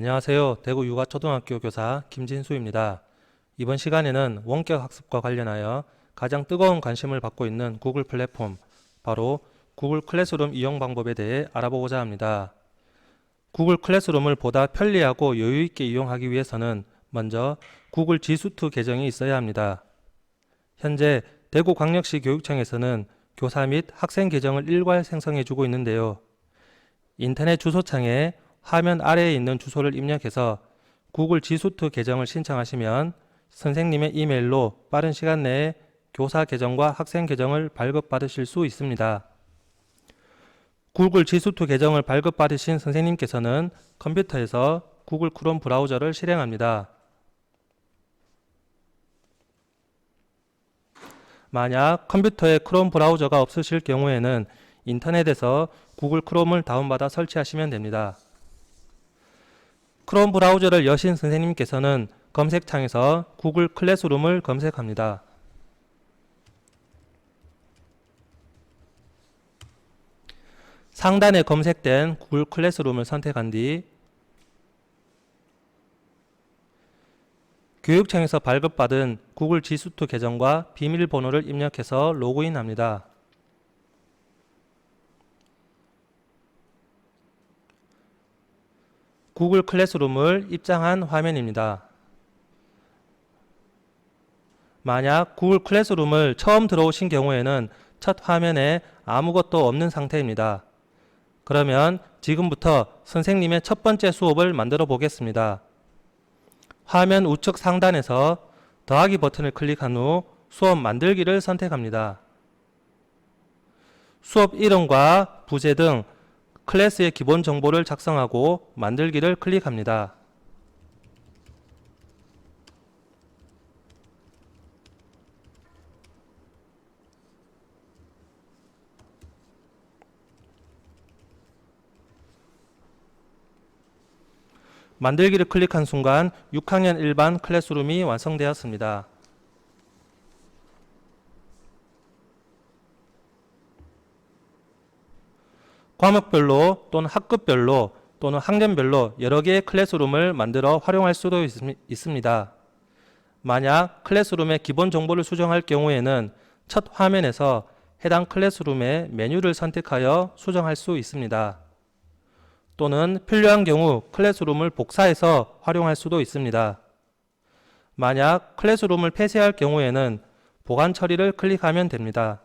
안녕하세요. 대구 유가초등학교 교사 김진수입니다. 이번 시간에는 원격 학습과 관련하여 가장 뜨거운 관심을 받고 있는 구글 플랫폼, 바로 구글 클래스룸 이용 방법에 대해 알아보고자 합니다. 구글 클래스룸을 보다 편리하고 여유 있게 이용하기 위해서는 먼저 구글 지수투 계정이 있어야 합니다. 현재 대구광역시 교육청에서는 교사 및 학생 계정을 일괄 생성해 주고 있는데요. 인터넷 주소창에 화면 아래에 있는 주소를 입력해서 구글 지수투 계정을 신청하시면 선생님의 이메일로 빠른 시간 내에 교사 계정과 학생 계정을 발급받으실 수 있습니다. 구글 지수투 계정을 발급받으신 선생님께서는 컴퓨터에서 구글 크롬 브라우저를 실행합니다. 만약 컴퓨터에 크롬 브라우저가 없으실 경우에는 인터넷에서 구글 크롬을 다운받아 설치하시면 됩니다. 크롬 브라우저를 여신 선생님께서는 검색창에서 구글 클래스룸을 검색합니다. 상단에 검색된 구글 클래스룸을 선택한 뒤 교육청에서 발급받은 구글 지수투 계정과 비밀번호를 입력해서 로그인합니다. 구글 클래스룸을 입장한 화면입니다. 만약 구글 클래스룸을 처음 들어오신 경우에는 첫 화면에 아무것도 없는 상태입니다. 그러면 지금부터 선생님의 첫 번째 수업을 만들어 보겠습니다. 화면 우측 상단에서 더하기 버튼을 클릭한 후 수업 만들기를 선택합니다. 수업 이름과 부제 등 클래스의 기본 정보를 작성하고 만들기를 클릭합니다. 만들기를 클릭한 순간 6학년 일반 클래스룸이 완성되었습니다. 과목별로 또는 학급별로 또는 학년별로 여러 개의 클래스룸을 만들어 활용할 수도 있- 있습니다. 만약 클래스룸의 기본 정보를 수정할 경우에는 첫 화면에서 해당 클래스룸의 메뉴를 선택하여 수정할 수 있습니다. 또는 필요한 경우 클래스룸을 복사해서 활용할 수도 있습니다. 만약 클래스룸을 폐쇄할 경우에는 보관 처리를 클릭하면 됩니다.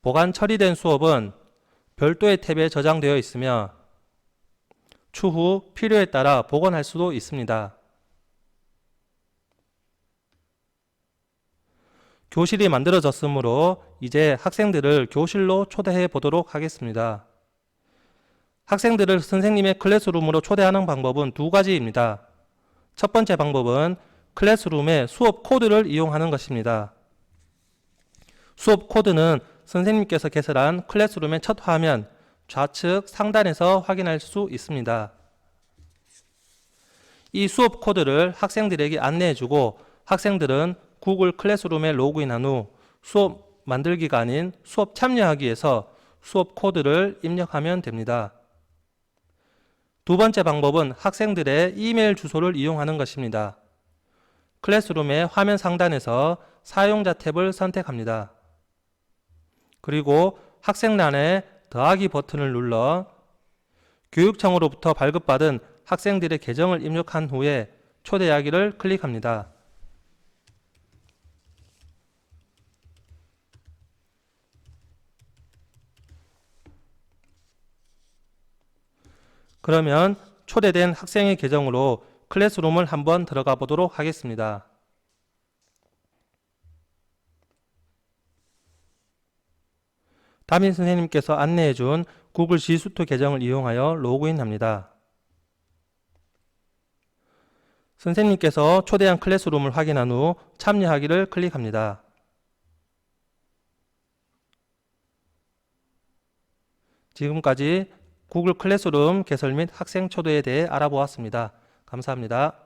보관 처리된 수업은 별도의 탭에 저장되어 있으며 추후 필요에 따라 복원할 수도 있습니다. 교실이 만들어졌으므로 이제 학생들을 교실로 초대해 보도록 하겠습니다. 학생들을 선생님의 클래스룸으로 초대하는 방법은 두 가지입니다. 첫 번째 방법은 클래스룸의 수업 코드를 이용하는 것입니다. 수업 코드는 선생님께서 개설한 클래스룸의 첫 화면 좌측 상단에서 확인할 수 있습니다. 이 수업 코드를 학생들에게 안내해 주고 학생들은 구글 클래스룸에 로그인한 후 수업 만들기가 아닌 수업 참여하기에서 수업 코드를 입력하면 됩니다. 두 번째 방법은 학생들의 이메일 주소를 이용하는 것입니다. 클래스룸의 화면 상단에서 사용자 탭을 선택합니다. 그리고 학생란에 더하기 버튼을 눌러 교육청으로부터 발급받은 학생들의 계정을 입력한 후에 초대하기를 클릭합니다. 그러면 초대된 학생의 계정으로 클래스룸을 한번 들어가 보도록 하겠습니다. 담임 선생님께서 안내해 준 구글 지수투 계정을 이용하여 로그인합니다. 선생님께서 초대한 클래스룸을 확인한 후 참여하기를 클릭합니다. 지금까지 구글 클래스룸 개설 및 학생 초대에 대해 알아보았습니다. 감사합니다.